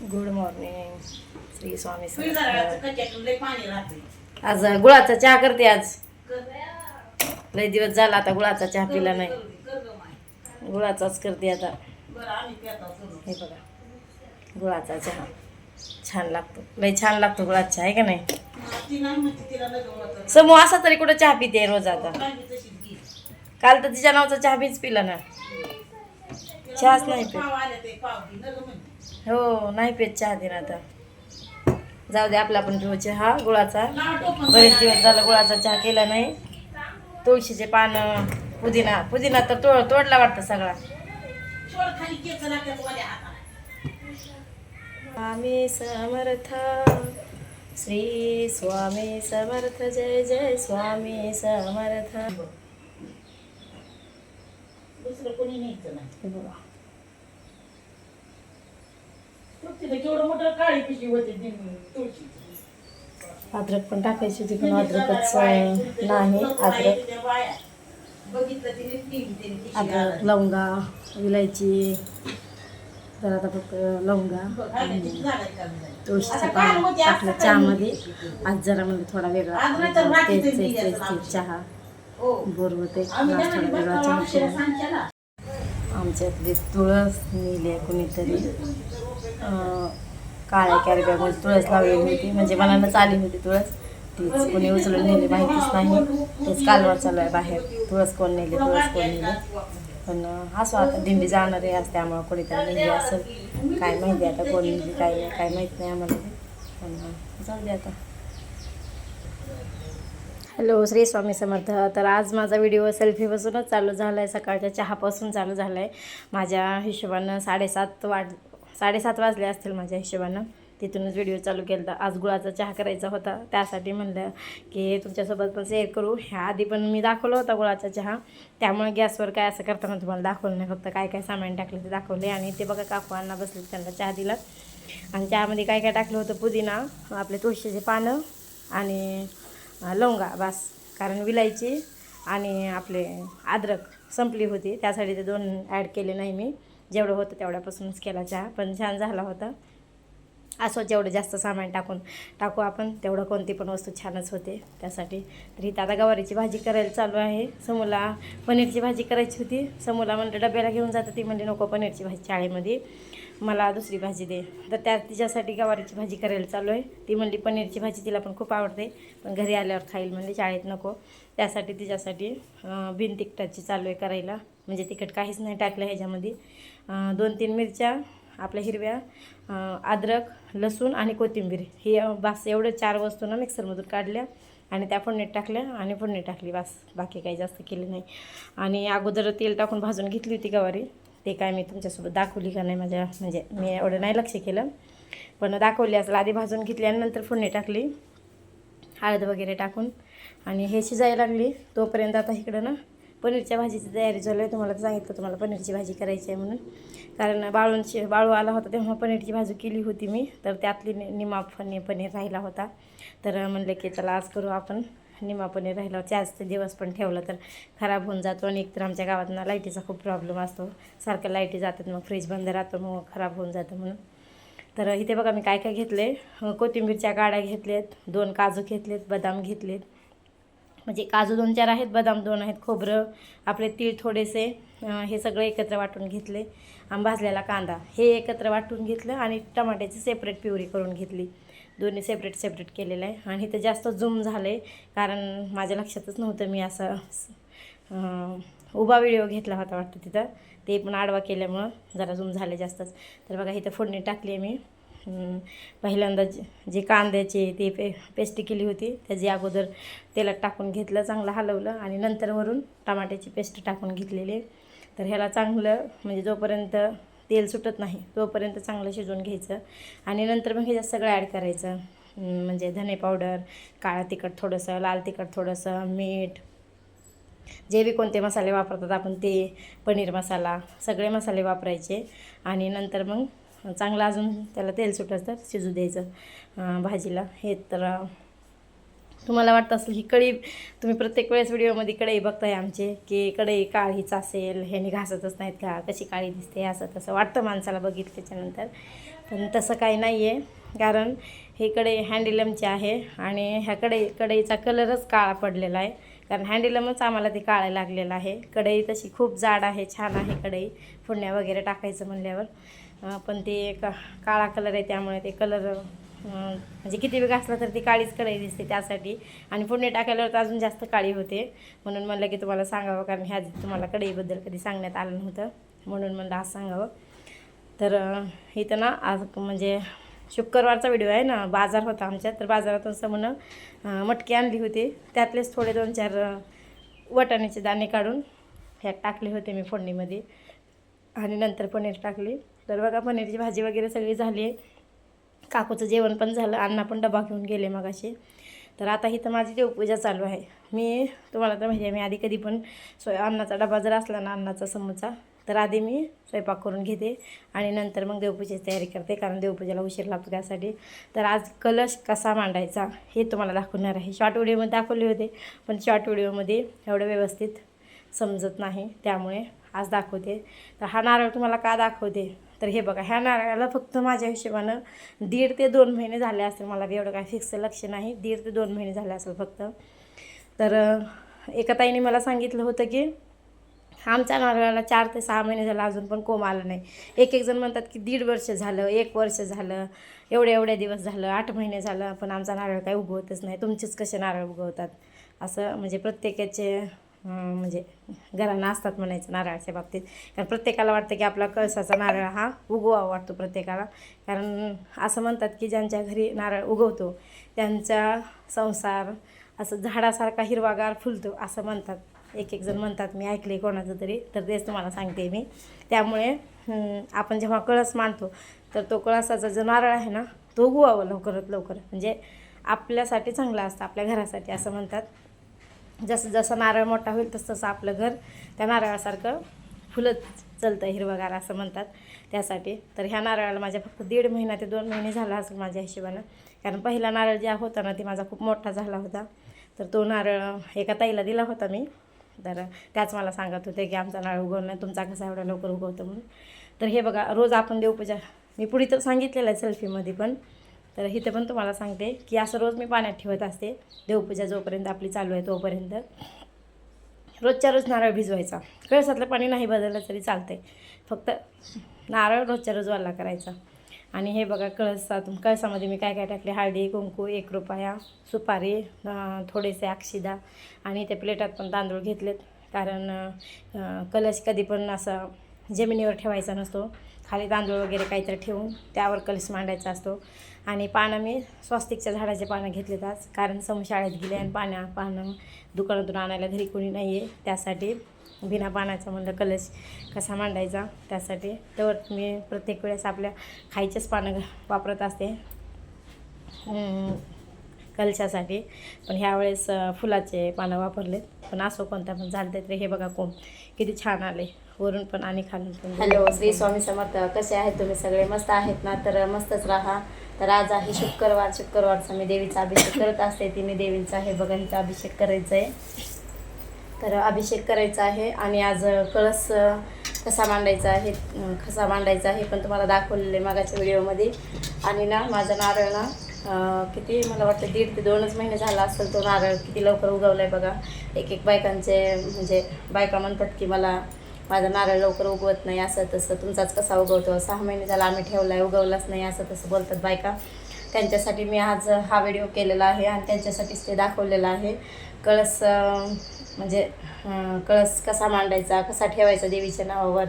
Good morning Shri Swami Samarth. आज गुळाचा चहा करते आज. लय दिवस झाला आता गुळाचा चहा पिला नाही. गुळाचाच करते आता. हे बघा. गुळाचा चहा. छान लागतो. लय छान लागतो गुळाचा चहा आहे का नाही? हा. समूह असा तरी कुठं चहा पिते रोज आता? घे. काल तर तिच्या नावाचा चहा बीच पिला ना. चहाच नाही हो नाही पित चहा दिन आता. जाऊ दे आपला पण पिऊ चहा गुळाचा. बरेच. दिवस झाला गुळाचा चहा केला नाही. तुळशीचे पानं पुदिना पुदिना तर तोड तोडला वाटतं सगळा. स्वामी समर्थ श्री स्वामी समर्थ जय जय स्वामी समर्थ. दुसरं कोणी नाही. बघा तुळशीला केवढं मोठं काळी पिशवी होते ती तुळशीची. अद्रक पण टाकायची होती पण म्हणजे अद्रकच नाही अद्रक अद्रक. लवंगा विलायची तर आता फक्त लवंगा. तुळशीचं पान आता टाकलं चहामध्ये? आज जरा म्हणजे थोडा वेगळा तेच तेच निघायचं तेच तेच आमचं. चहा हो. बोर होते आम्ही आज त्यांना थोडा वेगळा बसताना चहा अक्षरा केला. आमच्यातली तुळस नेली आहे कुणीतरी. अं, काळ्या कॅरेबॅगमध्ये तुळस लावलेली होती. म्हणजे मनानंच आली होती तुळस. तीच कोणी उचलून नेली माहितीच नाही. तेच कालवा चालू आहे बाहेर. तुळस कोण नेली तुळस कोण नेली. पण अं, आता दिंडी जाणार आहे आज त्यामुळं कोणीतरी नेली असेल. काय माहिती आता कोण नेली काय नाही काय माहीत नाही आम्हाला. पण जाऊ दे आता. हॅलो श्री स्वामी समर्थ. तर आज माझा व्हिडिओ सेल्फीपासूनच चालू झाला आहे सकाळच्या चहापासून चालू झाला आहे माझ्या हिशोबानं साडेसात वाज साडेसात वाजले असतील माझ्या हिशोबानं. तिथूनच व्हिडिओ चालू केला होता आज गुळाचा चहा करायचा होता. त्यासाठी म्हणलं की तुमच्यासोबत पण शेअर करू. ह्या आधी पण मी दाखवला होता गुळाचा चहा. त्यामुळे गॅसवर काय असं करताना तुम्हाला दाखवलं नाही. फक्त काय काय सामान टाकलं ते दाखवले. आणि ते बघा काकूंना बसले त्यांना चहा दिला. आणि चहामध्ये काय काय टाकलं होतं? पुदिना आपले तुळशीचे पानं आणि लवंगा बास. कारण विलायची आणि आपले अद्रक संपली होती. त्यासाठी ते दोन ॲड केले नाही मी. जेवढं होतं तेवढ्यापासूनच केला चहा. पण छान झाला होता. असं जेवढं जास्त सामान टाकून टाकू आपण तेवढं कोणती पण वस्तू छानच होते. त्यासाठी तर इथं आता गवारीची भाजी करायला चालू आहे. समूला पनीरची भाजी करायची होती. समूला म्हणलं डब्याला घेऊन जातं ती. म्हणजे नको पनीरची भाजी शाळेमध्ये. मला दुसरी भाजी दे. तर त्या तिच्यासाठी गवारीची भाजी करायला चालू आहे. ती म्हणली पनीरची भाजी तिला पण खूप आवडते पण घरी आल्यावर खाईल म्हणली शाळेत नको. त्यासाठी तिच्यासाठी बिन तिखटाची चालू आहे करायला. म्हणजे तिखट काहीच नाही टाकलं ह्याच्यामध्ये. दोन तीन मिरच्या आपल्या हिरव्या अद्रक लसूण आणि कोथिंबीर. हे बास एवढं चार वस्तू ना मिक्सरमधून काढल्या आणि त्या फोडणीत टाकल्या आणि फोडणी टाकली बास. बाकी काही जास्त केली नाही. आणि अगोदर तेल टाकून भाजून घेतली होती गवारी. ते काय मी तुमच्यासोबत दाखवली का नाही माझ्या म्हणजे मी एवढं नाही लक्ष केलं. पण दाखवली असेल आधी भाजून घेतली आणि नंतर फोडणी टाकली. हळद वगैरे टाकून. आणि हे शिजायला लागली. तोपर्यंत आता इकडं ना पनीरच्या भाजीची तयारी झाली आहे. तुम्हाला सांगितलं तुम्हाला पनीरची भाजी करायची आहे म्हणून. कारण बाळूंची बाळू आला होता तेव्हा पनीरची भाजी केली होती मी. तर त्यातली निमा फनी पनीर राहिला होता. तर म्हणलं की चला आज करू आपण. निमापणे पनीर राहिला. जास्त दिवस पण ठेवलं तर खराब होऊन जातो आणि एकतर आमच्या गावात ना लाईटीचा खूप प्रॉब्लेम असतो. सारखं लाईटी जातात मग फ्रीज बंद राहतो मग खराब होऊन जातं म्हणून. तर इथे बघा मी काय काय घेतले. कोथिंबीरच्या गाड्या घेतल्यात दोन काजू घेतलेत बदाम घेतलेत. म्हणजे काजू दोन चार आहेत बदाम दोन आहेत खोबरं आपले तीळ थोडेसे हे सगळं एकत्र वाटून घेतले. आणि भाजलेला कांदा हे एकत्र वाटून घेतलं आणि टमाट्याची सेपरेट प्युरी करून घेतली. दोन्ही सेपरेट सेपरेट केलेलं आहे. आणि इथं जास्त झूम झालं आहे कारण माझ्या लक्षातच नव्हतं मी असं उभा व्हिडिओ घेतला होता वाटतं तिथं. ते पण आडवा केल्यामुळं जरा झूम झाले जास्तच. तर बघा इथं फोडणी टाकली आहे मी. पहिल्यांदा जे जे कांद्याची ती पे पेस्ट केली होती त्याची अगोदर तेलात टाकून घेतलं चांगलं हलवलं. आणि नंतर वरून टमाट्याची पेस्ट टाकून घेतलेली तर ह्याला चांगलं म्हणजे जोपर्यंत तेल सुटत नाही तोपर्यंत चांगलं शिजवून घ्यायचं. आणि नंतर मग ह्याच्यात सगळं ॲड करायचं. म्हणजे धने पावडर काळा तिखट थोडंसं लाल तिखट थोडंसं मीठ. जे बी कोणते मसाले वापरतात आपण ते पनीर मसाला सगळे मसाले वापरायचे. आणि नंतर मग चांगलं अजून त्याला तेल सुटलं तर शिजू द्यायचं. भाजीला. हे तर तुम्हाला वाटतं असेल ही कळी तुम्ही प्रत्येक वेळेस व्हिडिओमध्ये कढई बघताय आमचे की कढई काळीच असेल ह्याने घासतच नाहीत का कशी काळी दिसते असं तसं वाटतं माणसाला बघितलं त्याच्यानंतर. पण तसं काही नाही आहे कारण ही कढई हँडिलमची आहे आणि ह्या कढई कढईचा कलरच काळा पडलेला आहे. कारण हँडिलमच आम्हाला ते काळं लागलेलं आहे. कढई तशी खूप जाड आहे छान आहे कढई फुडण्या वगैरे टाकायचं म्हणल्यावर. पण ते का काळा कलर आहे त्यामुळे ते कलर म्हणजे किती वेळ घासला तर ती काळीच कढई दिसते त्यासाठी. आणि फोडणी टाकायल्यावर तर अजून जास्त काळी होते. म्हणून म्हणलं की तुम्हाला सांगावं कारण ह्या तुम्हाला कढईबद्दल कधी सांगण्यात आलं नव्हतं. म्हणून म्हणलं आज सांगावं. तर इथं ना आज म्हणजे शुक्रवारचा व्हिडिओ आहे ना बाजार होता आमच्या. तर बाजारातून समोर मटकी आणली होती. त्यातलेच थोडे दोन चार वटाण्याचे दाणे काढून ह्यात टाकले होते मी फोडणीमध्ये. आणि नंतर पनीर टाकली. तर बघा पनीरची भाजी वगैरे सगळी झाली आहे. काकूचं जेवण पण झालं अण्णा पण डबा घेऊन गेले मगाशी. तर आता इथं माझी देवपूजा चालू आहे. मी तुम्हाला तर माहिती आहे मी आधी कधी पण स्वय अन्नाचा डबा जर असला ना अन्नाचा समोसा तर आधी मी स्वयंपाक करून घेते आणि नंतर मग देवपूजेची तयारी करते कारण देवपूजेला उशीर लागतो त्यासाठी. तर आज कलश कसा मांडायचा हे तुम्हाला दाखवणार आहे. शॉर्ट व्हिडिओमध्ये दाखवले होते पण शॉर्ट व्हिडिओमध्ये एवढं व्यवस्थित समजत नाही त्यामुळे आज दाखवते. तर हा नारळ तुम्हाला का दाखवते? तर हे बघा ह्या नारळाला फक्त माझ्या हिशोबानं दीड ते दोन महिने झाले असेल मला एवढं काय फिक्स लक्ष नाही. दीड ते दोन महिने झाले असेल फक्त. तर एका ताईने मला सांगितलं होतं की आमच्या नारळाला चार ते सहा महिने झालं अजून पण कोंब आलं नाही. एक एक जण म्हणतात की दीड वर्ष झालं एक वर्ष झालं एवढे एवढे दिवस झालं आठ महिने झालं पण आमचा नारळ काही उगवतच नाही. तुमचेच कसे नारळ उगवतात? असं म्हणजे प्रत्येकाचे म्हणजे घरांना असतात म्हणायचं नारळाच्या बाबतीत. कारण प्रत्येकाला वाटतं की आपला कळसाचा नारळ हा उगवावा वाटतो प्रत्येकाला. कारण असं म्हणतात की ज्यांच्या घरी नारळ उगवतो त्यांचा संसार असं झाडासारखा हिरवागार फुलतो असं म्हणतात. एक एक जण म्हणतात मी ऐकले कोणाचं तरी तर तेच तुम्हाला सांगते मी. त्यामुळे आपण जेव्हा कळस मांडतो तर तो कळसाचा जो नारळ आहे ना तो उगवावा लवकरात लवकर. म्हणजे आपल्यासाठी चांगला असतं आपल्या घरासाठी असं म्हणतात. जसं जसं नारळ मोठा होईल तसं तसं आपलं घर त्या नारळासारखं फुलत चलतं हिरवगार असं म्हणतात त्यासाठी. तर ह्या नारळाला माझ्या फक्त दीड महिना ते दोन महिने झाला असेल माझ्या हिशोबानं. कारण पहिला नारळ जे होता ना ते माझा खूप मोठा झाला होता. तर तो नारळ एका ताईला दिला होता मी. तर त्याच मला सांगत होते की आमचा नारळ उगवणं तुमचा कसा एवढा लवकर उगवतो म्हणून. तर हे बघा रोज आपण देवपूजा मी पुढे तर सांगितलेलं आहे सेल्फीमध्ये पण. तर इथं पण तुम्हाला सांगते की असं रोज मी पाण्यात ठेवत असते. देवपूजा जोपर्यंत आपली चालू आहे तोपर्यंत. रोजच्या रोज नारळ भिजवायचा. कळसातलं पाणी नाही बदललं तरी चालतंय. फक्त नारळ रोजच्या रोज वाला करायचा. आणि हे बघा कळसात कळसामध्ये मी काय काय टाकले? हळदी कुंकू एक रुपया सुपारी थोडेसे अक्षिदा आणि त्या प्लेटात पण तांदूळ घेतलेत. कारण कलश कधी पण असं जमिनीवर ठेवायचा नसतो. खाली तांदूळ वगैरे काहीतरी ठेवून त्यावर कलश मांडायचा असतो. आणि पानं मी स्वस्तिकच्या झाडाचे पानं घेतलेत आज. कारण सम शाळेत गेले आणि पाण्या पानं दुकानातून आणायला घरी कोणी नाही आहे त्यासाठी बिना पानाचा म्हणलं कलश कसा मांडायचा? त्यासाठी तर मी प्रत्येक वेळेस आपल्या खायचेच पानं घ- वापरत असते. कलशासाठी. पण ह्यावेळेस फुलाचे पानं वापरलेत. पण असो कोणता पण झालं तर हे बघा कोंब. किती छान आले. वरून पण आणि खालून पण हॅलो श्री स्वामी समर्थ. कसे आहेत तुम्ही सगळे? मस्त आहेत ना? तर मस्तच राहा. तर आज आहे शुक्रवार. शुक्रवारचा मी देवीचा अभिषेक करत असते. तिने देवीचा आहे बघा हिचा अभिषेक करायचा आहे. तर अभिषेक करायचा आहे. आणि आज कळस कसा मांडायचा आहे कसा मांडायचा आहे पण तुम्हाला दाखवलेलं आहे मागाच्या व्हिडिओमध्ये. आणि ना माझं नारळ ना किती मला वाटतं दीड ते दोनच महिने झाला असेल तो नारळ किती लवकर उगवला आहे बघा. एक एक बायकांचे म्हणजे बायका म्हणतात की मला माझा नारळ लवकर उगवत नाही असं तसं. तुमचाच कसा उगवतो? सहा महिने झाला आम्ही ठेवला आहे उगवलाच नाही असं तसं बोलतात बायका. त्यांच्यासाठी मी आज हा व्हिडिओ केलेला आहे आणि त्यांच्यासाठीच ते दाखवलेलं आहे. कळस म्हणजे कळस कसा मांडायचा कसा ठेवायचा देवीच्या नावावर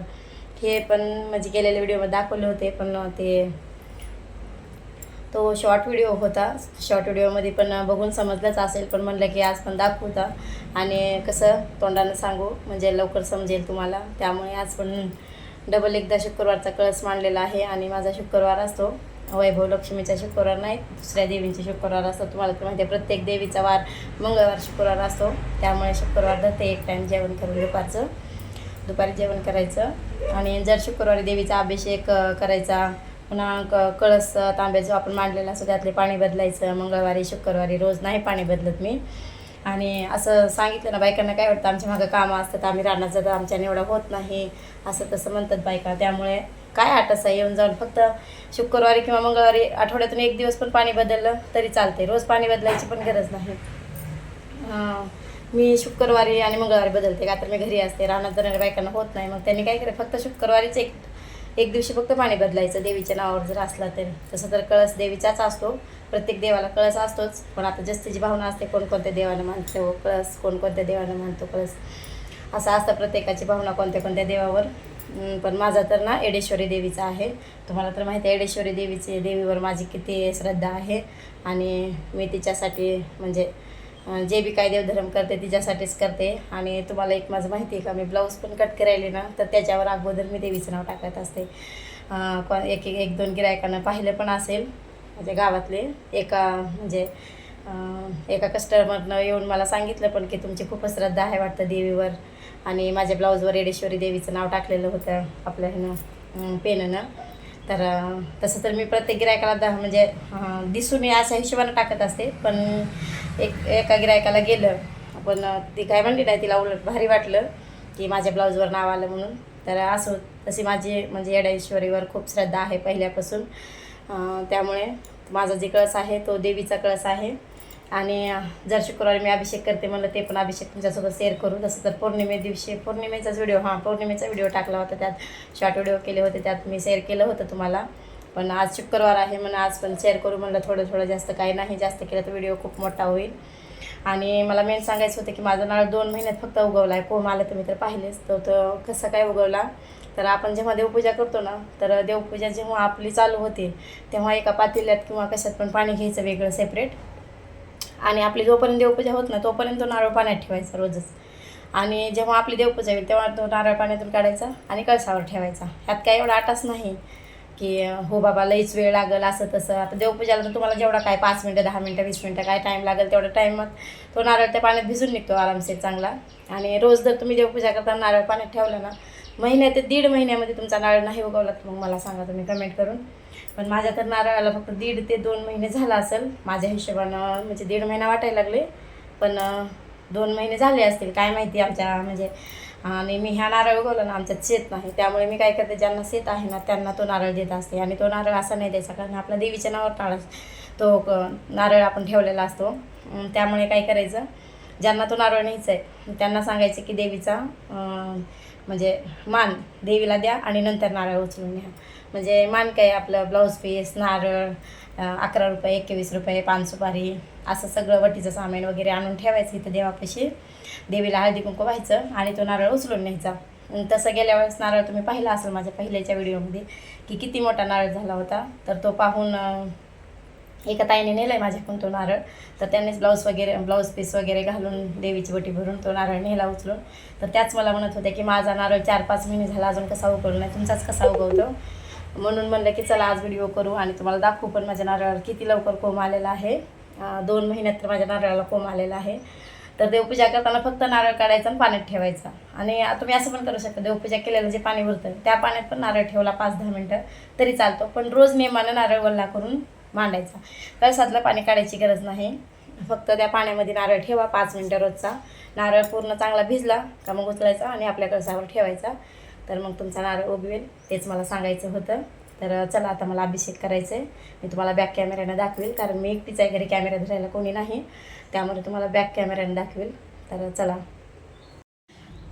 हे पण म्हणजे गेलेल्या व्हिडिओमध्ये दाखवले होते पण ते तो शॉर्ट व्हिडिओ होता. शॉर्ट व्हिडिओमध्ये पण बघून समजलंच असेल पण म्हणलं की आज पण दाखवता आणि कसं तोंडानं सांगू म्हणजे लवकर समजेल तुम्हाला. त्यामुळे आज पण डबल एकदा शुक्रवारचा कळस मांडलेला आहे आणि माझा शुक्रवार असतो. वैभव लक्ष्मीचा शुक्रवार नाही दुसऱ्या देवींचे शुक्रवार असतो. तुम्हाला तर माहिती आहे प्रत्येक देवीचा वार मंगळवार शुक्रवार असतो. त्यामुळे शुक्रवार धरते एक टाईम जेवण करून दुपारचं. दुपारी जेवण करायचं. आणि जर शुक्रवारी देवीचा अभिषेक करायचा पुन्हा क कळस तांब्या जो आपण मांडलेला असतो त्यातले पाणी बदलायचं. मंगळवारी शुक्रवारी रोज नाही पाणी बदलत मी. आणि असं सांगितलं ना बायकांना काय वाटतं? आमच्या मागं कामं असतात आम्ही रानात जातो आमच्याने एवढं होत नाही. असं तसं म्हणतात बायका. त्यामुळे काय आटस आहे? येऊन जाऊन फक्त शुक्रवारी किंवा मंगळवारी आठवड्यातून एक दिवस पण पाणी बदललं तरी चालते रोज पाणी बदलायची पण गरज नाही. मी शुक्रवारी आणि मंगळवारी बदलते. का तर मी घरी असते. रानात जाणाऱ्या बायकांना होत नाही. मग त्यांनी काय केलं? फक्त शुक्रवारीच एक एक दिवशी फक्त पाणी बदलायचं देवीच्या नावावर जर असला तर. तसं तर कळस देवीचाच असतो. प्रत्येक देवाला कळस असतोच. पण आता जस्तीची भावना असते कोणकोणत्या देवानं मानतो कळस कोणकोणत्या देवानं मानतो कळस. असं असतं प्रत्येकाची भावना कोणत्या कोणत्या देवावर. पण माझा तर ना एडेश्वरी देवीचा आहे. तुम्हाला तर माहिती आहे एडेश्वरी देवीची देवीवर माझी किती श्रद्धा आहे. आणि मी तिच्यासाठी म्हणजे जे बी काय देवधर्म करते तिच्यासाठीच करते. आणि तुम्हाला एक माझं माहिती आहे का मी ब्लाऊज पण कट करायले ना तर त्याच्यावर अगोदर मी देवीचं नाव टाकत असते. एक एक एक दोन गिरायकांना पाहिलं पण असेल माझ्या गावातले. एका म्हणजे एका कस्टमरनं येऊन मला सांगितलं पण की तुमची खूपच श्रद्धा आहे वाटतं देवीवर. आणि माझ्या ब्लाऊजवर येडेश्वरी देवीचं नाव टाकलेलं होतं आपल्या ह्यानं पेननं. तर तसं तर मी प्रत्येक गिरायकाला दहा म्हणजे दिसून ये अशा हिशोबानं टाकत असते. पण एक एका गिरायकाला गेलं पण ती काय म्हणली नाही तिला उलट भारी वाटलं की माझ्या ब्लाऊजवर नाव आलं म्हणून. तर असो तशी माझी म्हणजे येडाईश्वरीवर खूप श्रद्धा आहे पहिल्यापासून. त्यामुळे माझा जे कळस आहे तो देवीचा कळस आहे. आणि जर शुक्रवारी मी अभिषेक करते म्हणलं ते पण अभिषेक तुमच्यासोबत शेअर करू. जसं तर पौर्णिमे दिवशी पौर्णिमेचाच व्हिडिओ हां पौर्णिमेचा व्हिडिओ टाकला होता. त्यात शॉर्ट व्हिडिओ केले होते त्यात मी शेअर केलं होतं तुम्हाला. पण आज शुक्रवार आहे म्हणून आज पण शेअर करू म्हणलं थोडं थोडं जास्त काही नाही जास्त केलं तर व्हिडिओ खूप मोठा होईल. आणि मला मेन सांगायचं होतं की माझा नाळ दोन महिन्यात फक्त उगवला आहे कोण आलं तुम्ही तर पाहिलेच. तो तो कसं काय उगवला? तर आपण जेव्हा देवपूजा करतो ना तर देवपूजा जेव्हा आपली चालू होते तेव्हा एका पातेल्यात किंवा कशात पण पाणी घ्यायचं वेगळं सेपरेट आणि आपली जोपर्यंत देवपूजा होत ना तोपर्यंत तो नारळ पाण्यात ठेवायचा रोजच. आणि जेव्हा आपली देवपूजा होईल तेव्हा तो नारळ पाण्यातून काढायचा आणि कळसावर ठेवायचा. ह्यात काय एवढा आटाच नाही की हो बाबा लईच वेळ लागेल असं तसं. आता देवपूजाला तर तुम्हाला जेवढा काय पाच मिनटं दहा मिनटं वीस मिनटं काय टाईम लागेल तेवढ्या टाईमात तो नारळ त्या पाण्यात भिजून निघतो आरामशीर चांगला. आणि रोज जर तुम्ही देवपूजा करताना नारळ पाण्यात ठेवला ना महिन्या ते दीड महिन्यामध्ये तुमचा नारळ नाही उगवला मग मला सांगा तुम्ही कमेंट करून. पण माझ्या तर नारळाला फक्त दीड ते दोन महिने झाला असेल. माझ्या हिशोबानं म्हणजे दीड महिना वाटायला लागले. पण दोन महिने झाले असतील. काय माहिती आमच्या म्हणजे आणि मी ह्या नारळ उगवला ना आमच्यात शेत नाही. त्यामुळे मी काय करते ज्यांना शेत आहे ना त्यांना तो नारळ देत असते. आणि तो नारळ असा नाही द्यायचा कारण आपला देवीच्या नावावर टाळा तो क- नारळ आपण ठेवलेला असतो. त्यामुळे काय करायचं ज्यांना तो नारळ न्यायचा आहे त्यांना सांगायचं की देवीचा म्हणजे मान देवीला द्या आणि नंतर नारळ उचलून घ्या. म्हणजे मान काय आपलं ब्लाऊज पीस नारळ अकरा रुपये एकवीस रुपये पान सुपारी असं सगळं वटीचं सामान वगैरे आणून ठेवायचं इथं देवापाशी. देवीला हळदी कुंकू व्हायचं आणि तो नारळ उचलून न्यायचा. तसं गेल्या वेळेस नारळ तुम्ही पाहिला असेल माझ्या पहिल्याच्या व्हिडिओमध्ये की किती मोठा नारळ झाला होता तर तो पाहून एका ताईने नेलं आहे माझ्याकडून तो नारळ. तर त्यांनीच ब्लाऊज वगैरे ब्लाऊज पीस वगैरे घालून देवीची वटी भरून तो नारळ नेला उचलून. तर त्याच मला म्हणत होत्या की माझा नारळ चार पाच महिने झाला अजून कसा उगवला नाही तुमचाच कसा उगवतो? म्हणून म्हणलं की चला आज व्हिडिओ करू आणि तुम्हाला दाखवू पण माझ्या नारळाला किती लवकर कोंब आलेला आहे. दोन महिन्यात तर माझ्या नारळाला कोंब आलेला आहे. तर देवपूजा करताना फक्त नारळ काढायचा आणि पाण्यात ठेवायचा. आणि तुम्ही असं पण करू शकता देवपूजा केलेलं जे पाणी भरतं त्या पाण्यात पण नारळ ठेवला पाच दहा मिनटं तरी चालतो. पण रोज नेमानं नारळ वल्ला करून मांडायचा. कळसातलं पाणी काढायची गरज नाही. फक्त त्या पाण्यामध्ये नारळ ठेवा पाच मिनटं रोजचा. नारळ पूर्ण चांगला भिजला का मग उचलायचा आणि आपल्या कळसावर ठेवायचा. तर मग तुमचा नारळ उगवेल. तेच मला सांगायचं होतं. तर चला आता मला अभिषेक करायचं आहे मी तुम्हाला बॅक कॅमेऱ्यानं दाखवेल. कारण मी एकटीच आहे घरी कॅमेरा धरायला कोणी नाही. त्यामुळे तुम्हाला बॅक कॅमेऱ्यानं दाखवेल. तर चला.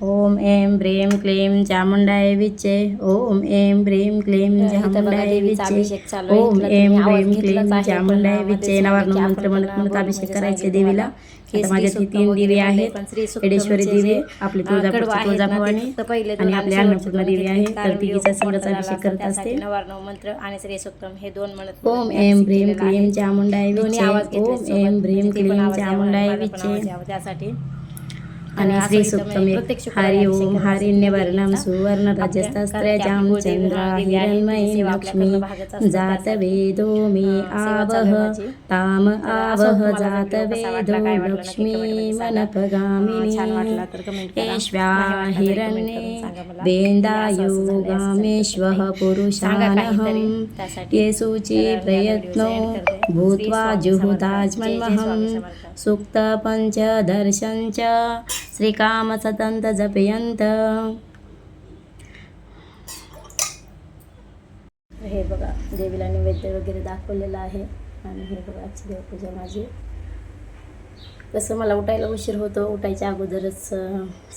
ओम एम ब्रेम क्लेम चामुंडाय विचे ओम एम ब्रेम क्लेम चामुंडाय विचे. ओम एम ब्रेम क्लेम चामुंडाय विचे की मंत्र म्हणत अभिषेक म्हणजे करायचे देवीला माझ्या तीन देवी आहेत पण श्री सुक्तमचे येडेश्वरी जे, देवी आपली तुळजापूरची तुळजाभवानी आणि आपली अन्नपूर्णा देवी. आहे तर तिघीचा मोठा अभिषेक करत असते मंत्र आणि श्री सुक्तम हे दोन म्हणत ओम एम केलेला क्लेम. चामुंडाय विचे ओम. एम म्हणजे पण क्लेम चामुंडाय विचे त्यासाठी आणि श्री सुक्तम म्हणजे हरि ओम करायचा हरिण्यवर्णम देवीचा. सुवर्ण आपल्या रजस्तस्त्रजां घरच्या कुलदेवी चंद्रा देवी आहे, तिची हिरण्मयी लक्ष्मी आपल्याकडनं भागच असतं जात त्यासाठी. वेदो मे आवह. ताम आवह तुम्हाला जर जात व्हिडिओ कसा वाटला, वेदो काय वाटलं नक्की लक्ष्मी. मनपगामिनी करून हिरण्ये असं झालंय, गामेश्वः पुरुषानहं या प्रयत्नो end करते. भूत्वा श्री स्वामी श्रीकाम सतंत जपयंत हे बघा देवीला नैवेद्य वगैरे दाखवलेलं आहे. आणि हे बघा आजची देवपूजा माझी. कसं मला उठायला उशीर होतो. उठायच्या अगोदरच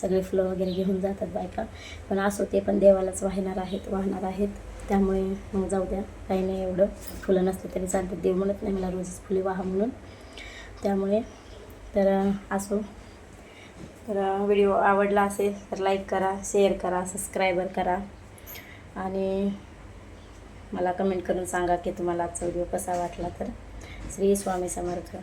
सगळे फुलं वगैरे घेऊन जातात बायका. पण असो ते पण देवालाच वाहणार आहेत वाहणार आहेत. त्यामुळे मग जाऊ द्या. काही नाही एवढं. फुलं नसलं तरी चालतं देव म्हणत नाही मला रोजच फुले वाहा म्हणून. त्यामुळे तर असो. तर व्हिडिओ आवडला असेल तर लाईक करा शेअर करा सबस्क्रायबर करा. आणि मला कमेंट करून सांगा की तुम्हाला आजचा व्हिडिओ कसा वाटला तर. श्री स्वामी समर्थ.